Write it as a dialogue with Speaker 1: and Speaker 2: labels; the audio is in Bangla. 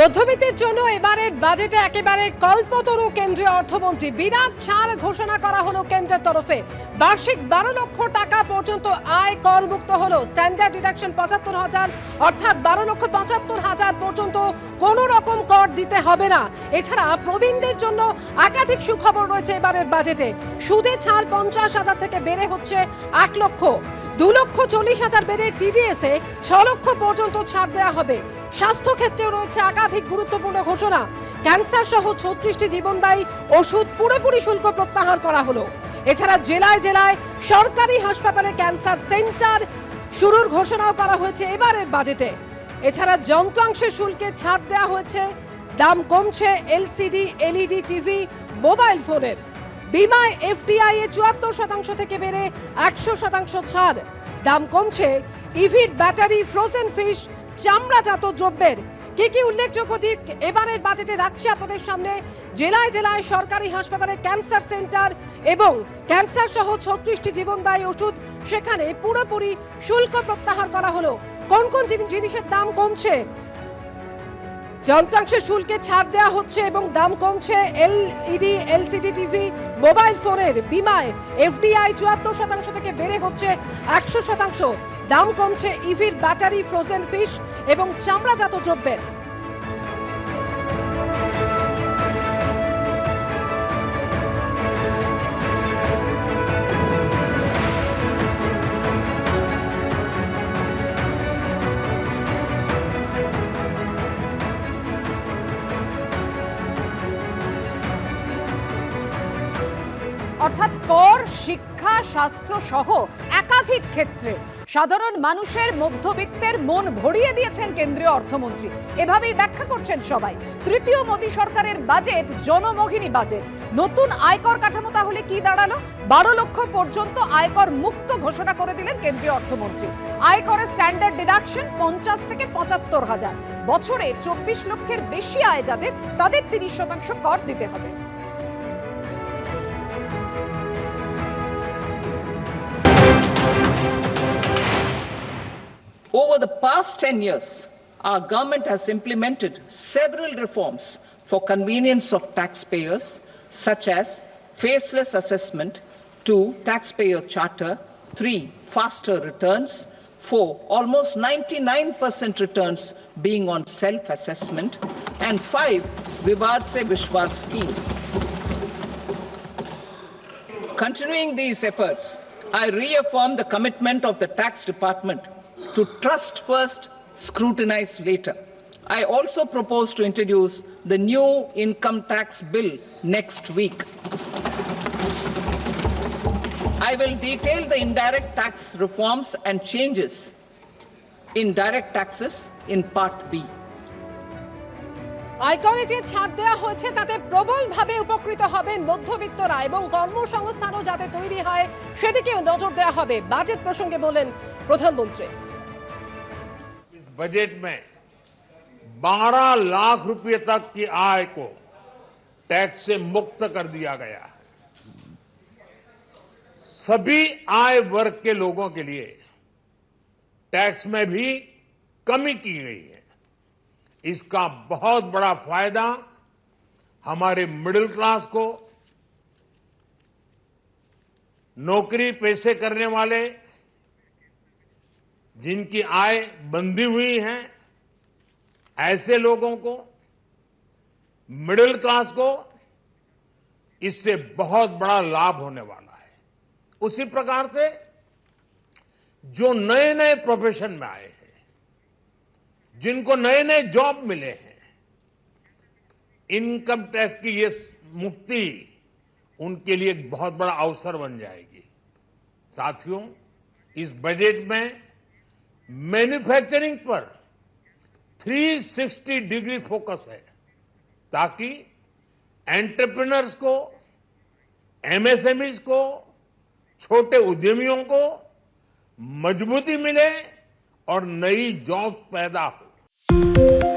Speaker 1: মধ্যবিত্তের জন্য এবারের বাজেটে একেবারে কল্পতরু কেন্দ্রীয় অর্থমন্ত্রী। বিরাট ছাড় ঘোষণা করা হলো কেন্দ্রের তরফে। বার্ষিক বারো লক্ষ টাকা পর্যন্ত আয় করমুক্ত হলো। স্ট্যান্ডার্ড ডিডাকশন পঁচাত্তর হাজার, অর্থাৎ বারো লক্ষ পঁচাত্তর হাজার পর্যন্ত কোনো রকম কর দিতে হবে না। এছাড়া প্রবীণদের জন্য একাধিক সুখবর রয়েছে এবারের বাজেটে সুদে ছাড় পঞ্চাশ হাজার থেকে বেড়ে হচ্ছে এক লক্ষ। দু লক্ষ চল্লিশ হাজার বেড়ে টিডিএস ছ লক্ষ পর্যন্ত ছাড় দেওয়া হবে। স্বাস্থ্য ক্ষেত্রেও রয়েছে একাধিক গুরুত্বপূর্ণ ঘোষণা। ক্যান্সার সহ ছত্রিশটি জীবনদায়ী ওষুধ পুরোপুরি শুল্ক প্রত্যাহার করা হলো। এছাড়া জেলায় জেলায় সরকারি হাসপাতালে ক্যান্সার সেন্টার শুরুর ঘোষণাও করা হয়েছে এবারের বাজেটে। এছাড়া যন্ত্রাংশের শুল্কে ছাড় দেওয়া হয়েছে। দাম কমছে এলসিডি, এলইডি, টিভি, মোবাইল ফোনের। বিমায় এফডিআই এ চুয়াত্তর শতাংশ থেকে বেড়ে একশো শতাংশ ছাড়। দাম কমছে। ইভির ব্যাটারি ফ্রোজেন ফিশ চামড়াজাত দ্রব্যের। কি কি উল্লেখযোগ্য দিক? এবারের বাজেটে রাখছি আপনাদের সামনে। জেলায় জেলায় সরকারি হাসপাতালে ক্যান্সার সেন্টার এবং ক্যান্সার সহ ছত্রিশটি জীবনদায়ী ওষুধ। সেখানে পুরোপুরি শুল্ক প্রত্যাহার করা হলো। কোন কোন জিনিসের দাম কমছে? যন্ত্রাংশের শুল্কে ছাড় দেওয়া হচ্ছে এবং দাম কমছে এলইডি, এলসিডি টিভি, মোবাইল ফোনের বিমায়। এফডিআই চুয়াত্তর শতাংশ থেকে বেড়ে হচ্ছে একশো শতাংশ। দাম কমছে ইভির ব্যাটারি, ফ্রোজেন ফিশ এবং চামড়াজাত দ্রব্যের।
Speaker 2: অর্থাৎ কর, শিক্ষা স্বাস্থ্য সহ একাধিক ক্ষেত্রে সাধারণ মানুষের মধ্যবিত্তের মন ভরিয়ে দিয়েছেন কেন্দ্রীয় অর্থমন্ত্রী। এভাবেই ব্যাখ্যা করছেন সবাই। তৃতীয় মোদী সরকারের বাজেট, জনমোহিনী বাজেট। নতুন আয়কর কাঠামো তাহলে কি দাঁড়াল? বারো লক্ষ পর্যন্ত আয়কর মুক্ত ঘোষণা করে দিলেন কেন্দ্রীয় অর্থমন্ত্রী। আয়করের স্ট্যান্ডার্ড ডিডাকশন পঞ্চাশ থেকে পঁচাত্তর হাজার। বছরে চব্বিশ লক্ষের বেশি আয় যাদের, তাদের তিরিশ শতাংশ কর দিতে হবে।
Speaker 3: Over the past 10 years, our government has implemented several reforms for convenience of taxpayers, such as faceless assessment, two, taxpayer charter, three, faster returns, four, almost 99% returns being on self-assessment, and five, Vivad Se Vishwas scheme. Continuing these efforts, I reaffirm the commitment of the tax department to trust first, scrutinize later. I also propose to introduce the new income tax bill next week. I will detail the indirect tax reforms and changes in direct taxes in Part B.
Speaker 1: আয়করে যে ছাড় দেওয়া হয়েছে তাতে প্রবলভাবে উপকৃত হবেন মধ্যবিত্তরা এবং কর্মসংস্থানও যাতে তৈরি হয় সেদিকেও নজর দেওয়া হবে বাজেট প্রসঙ্গে বলেন প্রধানমন্ত্রী
Speaker 4: इस बजट में 12 लाख रुपए तक की आय को टैक्स से मुक्त कर दिया गया है सभी आय वर्ग के लोगों के लिए टैक्स में भी कमी की गई है इसका बहुत बड़ा फायदा हमारे मिडिल क्लास को नौकरी पेशे करने वाले जिनकी आय बंधी हुई है, ऐसे लोगों को मिडिल क्लास को, इससे बहुत बड़ा लाभ होने वाला है। उसी प्रकार से, जो नए नए प्रोफेशन में आए हैं, जिनको नए नए जॉब मिले हैं इनकम टैक्स की ये मुक्ति उनके लिए एक बहुत बड़ा अवसर बन जाएगी। साथियों, इस बजट में मैन्युफैक्चरिंग पर 360 डिग्री फोकस है, ताकि एंटरप्रेनर्स को, एमएसएमईज को, छोटे उद्यमियों को मजबूती मिले और नई जॉब पैदा हो।